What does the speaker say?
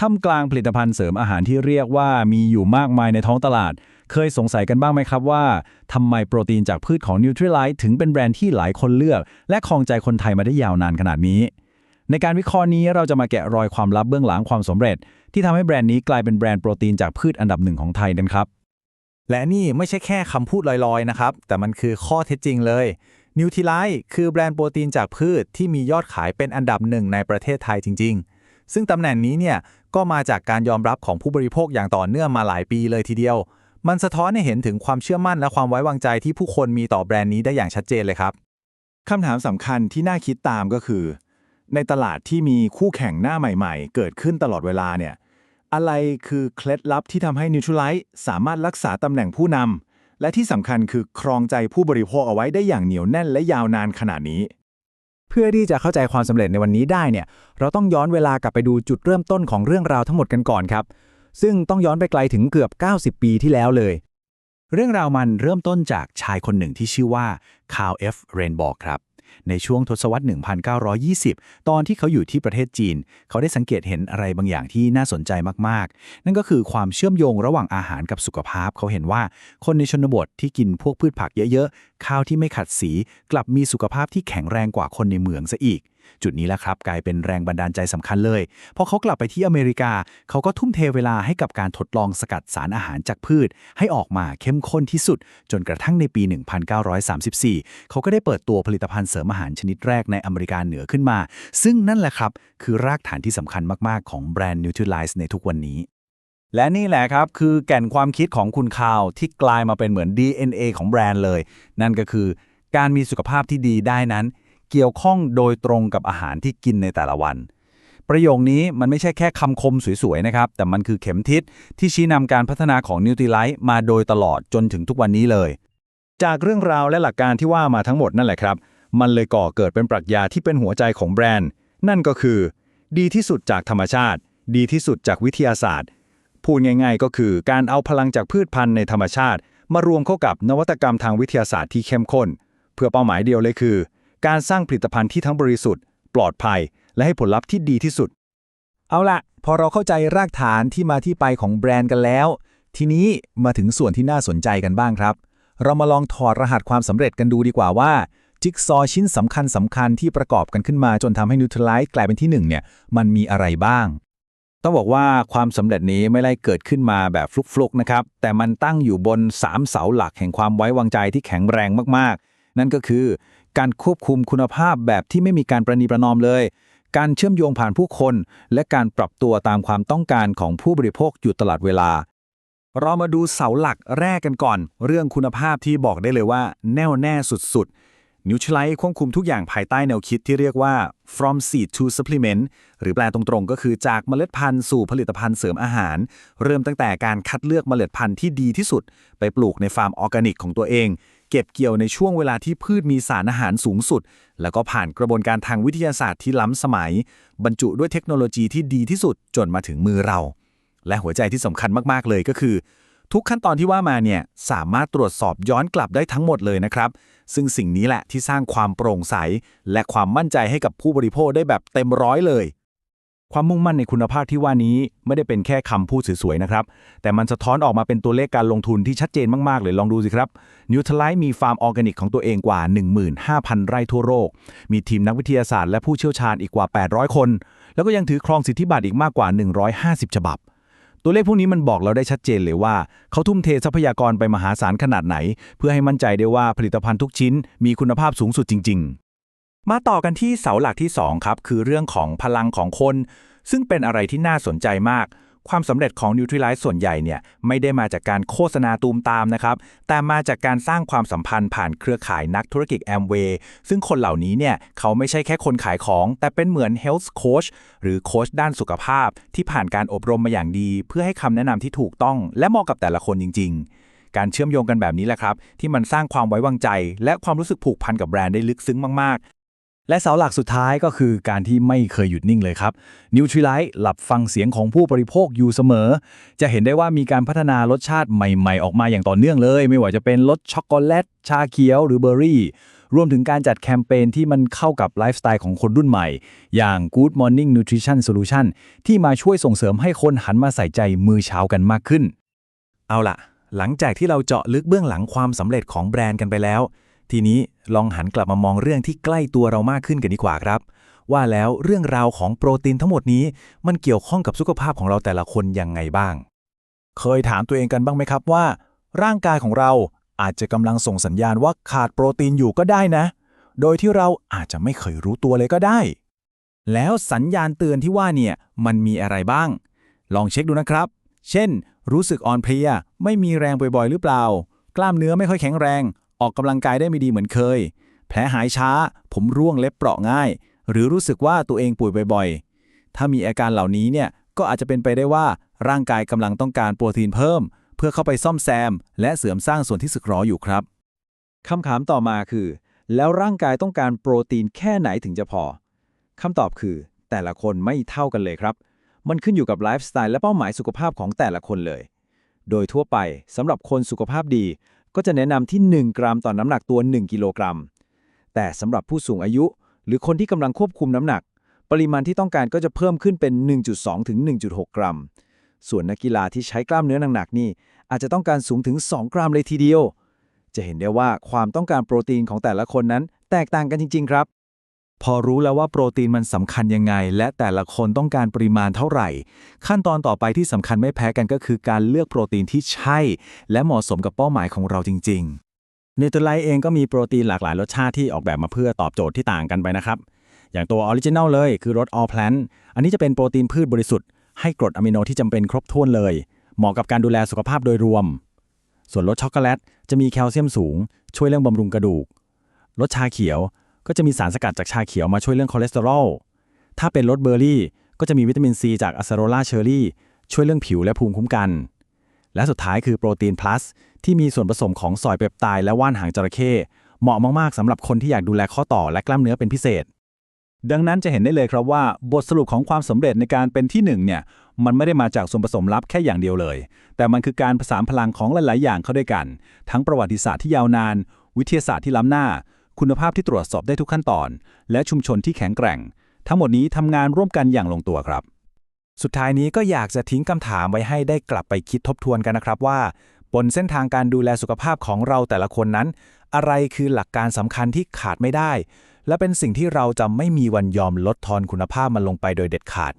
ท่ามกลางผลิตภัณฑ์เสริมอาหารที่เรียกว่ามีอยู่มากมายในท้องตลาด เคยสงสัยกันบ้างไหมครับว่าทำไมโปรตีนจากพืชของ Nutrilite ถึงเป็นแบรนด์ที่หลายคนเลือก และครองใจคนไทยมาได้ยาวนานขนาดนี้ ในการวิเคราะห์นี้เราจะมาแกะรอยความลับเบื้องหลังความสำเร็จ ที่ทำให้แบรนด์นี้กลายเป็นแบรนด์โปรตีนจากพืชอันดับหนึ่งของไทยกันครับและนี่ไม่ใช่แค่คำพูดลอยๆนะครับ แต่มันคือข้อเท็จจริงเลยนิวท l ไลคือแบรนด์โปรตีนจากพืชที่มียอดขายเป็นอันดับหนึ่งในประเทศไทยจริงๆ ซึ่งตำแหน่งนี้เนี่ยก็มาจากการยอมรับของผู้บริโภคอย่างต่อเนื่องมาหลายปีเลยทีเดียว มันสะท้อนให้เห็นถึงความเชื่อมั่นและความไว้วางใจที่ผู้คนมีต่อแบรนด์นี้ได้อย่างชัดเจนเลยครับคำถามสำคัญที่น่าคิดตามก็คือ ในตลาดที่มีคู่แข่งหน้าใหม่ๆ เกิดขึ้นตลอดเวลาเนี่ยอะไรคือเคล็ดลับที่ทำให้ Nutrilite สามารถรักษาตำแหน่งผู้นำและที่สำคัญคือครองใจผู้บริโภคเอาไว้ได้อย่างเหนียวแน่นและยาวนานขนาดนี้ พื่อที่จะเข้าใจความสำเร็จในวันนี้ได้เนี่ย เราต้องย้อนเวลากลับไปดูจุดเริ่มต้นของเรื่องราวทั้งหมดกันก่อนครับ ซึ่งต้องย้อนไปไกลถึงเกือบ 90 ปีที่แล้วเลย เรื่องราวมันเริ่มต้นจากชายคนหนึ่งที่ชื่อว่าคาร์ลเอฟเรนบอกครับ ในช่วงทศวรรษ 1920 ตอนที่เขาอยู่ที่ประเทศจีน เขาได้สังเกตเห็นอะไรบางอย่างที่น่าสนใจมากๆ นั่นก็คือความเชื่อมโยงระหว่างอาหารกับสุขภาพ เขาเห็นว่าคนในชนบทที่กินพวกพืชผักเยอะๆ ข้าวที่ไม่ขัดสี กลับมีสุขภาพที่แข็งแรงกว่าคนในเมืองซะอีก จุดนี้แหละครับกลายเป็นแรงบันดาลใจสำคัญเลยพอเขากลับไปที่อเมริกา เขาก็ทุ่มเทเวลาให้กับการทดลองสกัดสารอาหารจากพืช ให้ออกมาเข้มข้นที่สุด จนกระทั่งในปี 1934 เขาก็ได้เปิดตัวผลิตภัณฑ์เสริมอาหารชนิดแรกในอเมริกาเหนือขึ้นมา ซึ่งนั่นแหละครับ คือรากฐานที่สำคัญมาก ๆ ของแบรนด์ Nutrilite ในทุกวันนี้และนี่แหละครับ คือแก่นความคิดของคุณคาวที่กลายมาเป็นเหมือน DNA ของแบรนด์เลย นั่นก็คือการมีสุขภาพที่ดีได้นั้น เกี่ยวข้องโดยตรงกับอาหารที่กินในแต่ละวัน ประโยคนี้มันไม่ใช่แค่คำคมสวยๆนะครับ แต่มันคือเข็มทิศที่ชี้นำการพัฒนาของ Nutrilite มาโดยตลอดจนถึงทุกวันนี้เลย จากเรื่องราวและหลักการที่ว่ามาทั้งหมดนั่นแหละครับ มันเลยก่อเกิดเป็นปรัชญาที่เป็นหัวใจของแบรนด์ นั่นก็คือ ดีที่สุดจากธรรมชาติ ดีที่สุดจากวิทยาศาสตร์ พูดง่าย ๆ ก็คือการเอาพลังจากพืชพันธุ์ในธรรมชาติ มารวมเข้ากับนวัตกรรมทางวิทยาศาสตร์ที่เข้มข้น เพื่อเป้าหมายเดียวเลยคือ การสร้างผลิตภัณฑ์ที่ทั้งบริสุทธิ์ ปลอดภัย และให้ผลลัพธ์ที่ดีที่สุด เอาละพอเราเข้าใจรากฐานที่มาที่ไปของแบรนด์กันแล้ว ทีนี้มาถึงส่วนที่น่าสนใจกันบ้างครับ เรามาลองถอดรหัสความสำเร็จกันดูดีกว่าว่าจิ๊กซอว์ชิ้นสำคัญสำคัญที่ประกอบกันขึ้นมาจนทำให้ Nutrilite กลายเป็นที่หนึ่งเนี่ยมันมีอะไรบ้าง ต้องบอกว่าความสำเร็จนี้ไม่ได้เกิดขึ้นมาแบบฟลุกๆนะครับ แต่มันตั้งอยู่บน 3 เสาหลักแห่งความไว้วางใจที่แข็งแรงมากๆ นั่นก็คือ การควบคุมคุณภาพแบบที่ไม่มีการประนีประนอมเลย การเชื่อมโยงผ่านผู้คน และการปรับตัวตามความต้องการของผู้บริโภคอยู่ตลอดเวลา เรามาดูเสาหลักแรกกันก่อน เรื่องคุณภาพที่บอกได้เลยว่า แน่วแน่สุดๆ นิวทรไลท์ควบคุมทุกอย่างภายใต้แนวคิดที่เรียกว่า from seed to supplement หรือแปลตรงๆ ก็คือจากเมล็ดพันธุ์สู่ผลิตภัณฑ์เสริมอาหาร เริ่มตั้งแต่การคัดเลือกเมล็ดพันธุ์ที่ดีที่สุด ไปปลูกในฟาร์มออร์แกนิกของตัวเอง เก็บเกี่ยวในช่วงเวลาที่พืชมีสารอาหารสูงสุด แล้วก็ผ่านกระบวนการทางวิทยาศาสตร์ที่ล้ำสมัย บรรจุด้วยเทคโนโลยีที่ดีที่สุดจนมาถึงมือเรา และหัวใจที่สำคัญมากๆเลยก็คือ ทุกขั้นตอนที่ว่ามาเนี่ยสามารถตรวจสอบย้อนกลับได้ทั้งหมดเลยนะครับ ซึ่งสิ่งนี้แหละที่สร้างความโปร่งใส และความมั่นใจให้กับผู้บริโภคได้แบบเต็มร้อยเลย ความมุ่งมั่นในคุณภาพที่ว่านี้ไม่ได้เป็นแค่คำพูดสวยๆนะครับ แต่มันสะท้อนออกมาเป็นตัวเลขการลงทุนที่ชัดเจนมากๆเลยลองดูสิครับนิวทไลท์มีฟาร์มออร์แกนิกของตัวเองกว่า 15,000 ไร่ทั่วโลก มีทีมนักวิทยาศาสตร์และผู้เชี่ยวชาญอีกกว่า 800 คน แล้วก็ยังถือครองสิทธิบัตรอีกมากกว่า 150 ฉบับ ตัวเลขพวกนี้มันบอกเราได้ชัดเจนเลยว่า เขาทุ่มเททรัพยากรไปมหาศาลขนาดไหน เพื่อให้มั่นใจได้ว่าผลิตภัณฑ์ทุกชิ้นมีคุณภาพสูงสุดจริงๆ มาต่อกันที่เสาหลักที่ 2 ครับ คือเรื่องของพลังของคน ซึ่งเป็นอะไรที่น่าสนใจมาก ความสำเร็จของ Nutrilite ส่วนใหญ่เนี่ยไม่ได้มาจากการโฆษณาตูมตามนะครับ แต่มาจากการสร้างความสัมพันธ์ผ่านเครือข่ายนักธุรกิจแอมเวย์ซึ่งคนเหล่านี้เนี่ยเขาไม่ใช่แค่คนขายของ แต่เป็นเหมือน health coach หรือโค้ชด้านสุขภาพ ที่ผ่านการอบรมมาอย่างดี เพื่อให้คำแนะนำที่ถูกต้อง และเหมาะกับแต่ละคนจริง ๆการเชื่อมโยงกันแบบนี้แหละครับ ที่มันสร้างความไว้วางใจ และความรู้สึกผูกพันกับแบรนด์ได้ลึกซึ้งมากๆ และเสาหลักสุดท้ายก็คือการที่ไม่เคยหยุดนิ่งเลยครับ Nutrilite หลับฟังเสียงของผู้บริโภคอยู่เสมอ จะเห็นได้ว่ามีการพัฒนารสชาติใหม่ๆ ออกมาอย่างต่อเนื่องเลย ไม่ว่าจะเป็นรสช็อกโกแลต ชาเขียว หรือเบอร์รี่ รวมถึงการจัดแคมเปญที่มันเข้ากับไลฟ์สไตล์ของคนรุ่นใหม่ อย่าง Good Morning Nutrition Solution ที่มาช่วยส่งเสริมให้คนหันมาใส่ใจมือเช้ากันมากขึ้น เอาล่ะ หลังจากที่เราเจาะลึกเบื้องหลังความสำเร็จของแบรนด์กันไปแล้ว ทีนี้ลองหันกลับมามองเรื่องที่ใกล้ตัวเรามากขึ้นกันดีกว่าครับ ว่าแล้วเรื่องราวของโปรตีนทั้งหมดนี้ มันเกี่ยวข้องกับสุขภาพของเราแต่ละคนยังไงบ้าง เคยถามตัวเองกันบ้างไหมครับว่า ร่างกายของเราอาจจะกำลังส่งสัญญาณว่าขาดโปรตีนอยู่ก็ได้นะ โดยที่เราอาจจะไม่เคยรู้ตัวเลยก็ได้ แล้วสัญญาณเตือนที่ว่าเนี่ยมันมีอะไรบ้าง ลองเช็คดูนะครับ เช่น รู้สึกอ่อนเพลีย ไม่มีแรงบ่อยๆ หรือเปล่า กล้ามเนื้อไม่ค่อยแข็งแรง ออกกำลังกายได้ไม่ดีเหมือนเคย แผลหายช้า ผมร่วงเล็บเปราะง่าย หรือรู้สึกว่าตัวเองป่วยบ่อยๆ ถ้ามีอาการเหล่านี้เนี่ยก็อาจจะเป็นไปได้ว่าร่างกายกำลังต้องการโปรตีนเพิ่ม เพื่อเข้าไปซ่อมแซม และเสริมสร้างส่วนที่สึกหรออยู่ครับคำถามต่อมาคือ แล้วร่างกายต้องการโปรตีนแค่ไหนถึงจะพอคำตอบคือ แต่ละคนไม่เท่ากันเลยครับ มันขึ้นอยู่กับไลฟ์สไตล์และเป้าหมายสุขภาพของแต่ละคนเลย โดยทั่วไปสำหรับคนสุขภาพดี ก็จะแนะนำที่ 1 กรัมต่อน้ำหนักตัว 1 กิโลกรัม แต่สำหรับผู้สูงอายุ หรือคนที่กำลังควบคุมน้ำหนัก ปริมาณที่ต้องการก็จะเพิ่มขึ้นเป็น 1.2 ถึง 1.6 กรัม ส่วนนักกีฬาที่ใช้กล้ามเนื้อหนักๆนี่ อาจจะต้องการสูงถึง 2 กรัมเลยทีเดียว จะเห็นได้ว่าความต้องการโปรตีนของแต่ละคนนั้น แตกต่างกันจริง ๆ ครับ พอรู้แล้วว่าโปรตีนมันสำคัญยังไง และแต่ละคนต้องการปริมาณเท่าไหร่ ขั้นตอนต่อไปที่สำคัญไม่แพ้กันก็คือการเลือกโปรตีนที่ใช่ และเหมาะสมกับเป้าหมายของเราจริง ๆ เนเธอร์ไลท์เองก็มีโปรตีนหลากหลายรสชาติที่ออกแบบมาเพื่อตอบโจทย์ที่ต่างกันไปนะครับ อย่างตัวออริจินัลเลยคือรส all plant อันนี้จะเป็นโปรตีนพืชบริสุทธิ์ให้กรดอะมิโนที่จำเป็นครบถ้วนเลย เหมาะกับการดูแลสุขภาพโดยรวม ส่วนรสช็อกโกแลตจะมีแคลเซียมสูง ช่วยเรื่องบำรุงกระดูกรสชาเขียว ก็จะมีสารสกัดจากชาเขียวมาช่วยเรื่องคอเลสเตอรอล ถ้าเป็นรสเบอร์รี่ ก็จะมีวิตามินซีจากอะซาโรลาเชอร์รี่ช่วยเรื่องผิวและภูมิคุ้มกัน และสุดท้ายคือโปรตีนพลัสที่มีส่วนผสมของซอยเปปไทด์และว่านหางจระเข้เหมาะมากๆสำหรับคนที่อยากดูแลข้อต่อและกล้ามเนื้อเป็นพิเศษ ดังนั้นจะเห็นได้เลยครับว่า บทสรุปของความสำเร็จในการเป็นที่หนึ่งเนี่ยมันไม่ได้มาจากส่วนผสมลับแค่อย่างเดียวเลย แต่มันคือการผสานพลังของหลาย ๆ อย่างเข้าด้วยกัน ทั้งประวัติศาสตร์ที่ยาวนาน วิทยาศาสตร์ที่ล้ำหน้า คุณภาพที่ตรวจสอบได้ทุกขั้นตอน และชุมชนที่แข็งแกร่ง ทั้งหมดนี้ทำงานร่วมกันอย่างลงตัวครับ สุดท้ายนี้ก็อยากจะทิ้งคำถามไว้ให้ได้กลับไปคิดทบทวนกันนะครับว่า บนเส้นทางการดูแลสุขภาพของเราแต่ละคนนั้น อะไรคือหลักการสำคัญที่ขาดไม่ได้ และเป็นสิ่งที่เราจะไม่มีวันยอมลดทอนคุณภาพมันลงไปโดยเด็ดขาด